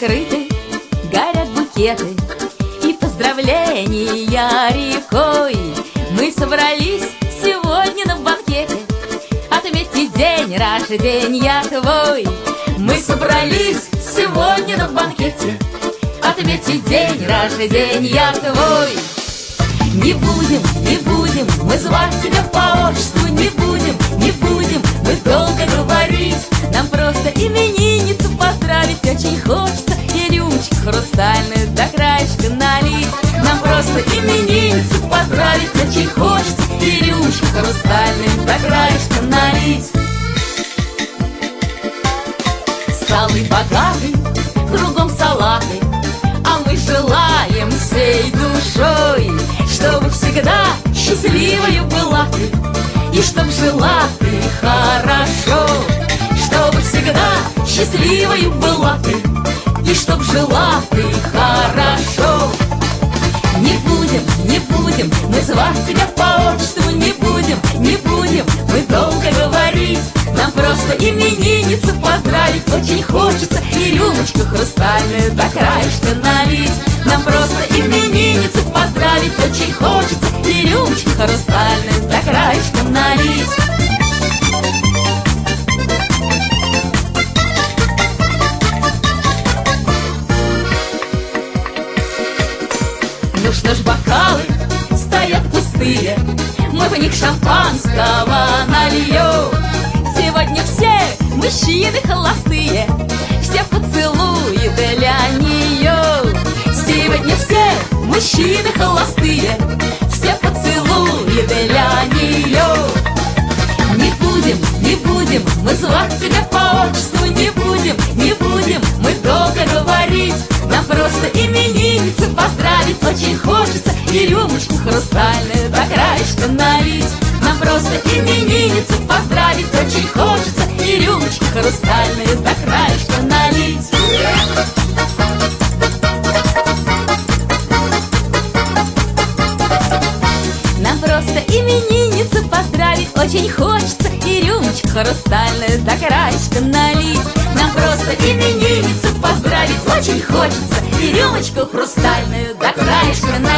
закрыты, горят букеты. И поздравления рекой. Мы собрались сегодня на банкете. Отметить день рождения твой. Мы собрались сегодня на банкете. Отметить день рождения твой. Не будем, не будем мы звать тебя по отчеству Не будем, не будем мы долго говорить. Нам просто именинницу очень хочется И рюмочку хрустальную до краешка налить. Нам просто именинницу поздравить очень хочется И рюмочку хрустальную до краешка налить. Столы богатый, кругом салаты А мы желаем всей душой Чтобы всегда счастливою была ты И чтоб жила ты хорошо Чтобы всегда счастливою была ты И чтоб жила ты хорошо. Не будем, не будем мы звать тебя по отчеству Не будем, не будем мы долго говорить. Нам просто именинницу поздравить Очень хочется и рюмочку хрустальную до краешка налить. Нам просто именинницу поздравить Очень хочется и рюмочку хрустальную Что ж, бокалы стоят пустые. Мы в них шампанского нальем. Сегодня все мужчины холостые Все поцелуи для нее Сегодня все мужчины холостые Все поцелуи для нее Не будем, не будем мы звать тебя по отчеству рюмочку хрустальную до краешка налить Нам просто именинницу поздравить Очень хочется и рюмочку хрустальную до краешка налить Нам просто именинницу поздравить Очень хочется и рюмочку хрустальную до краешка налить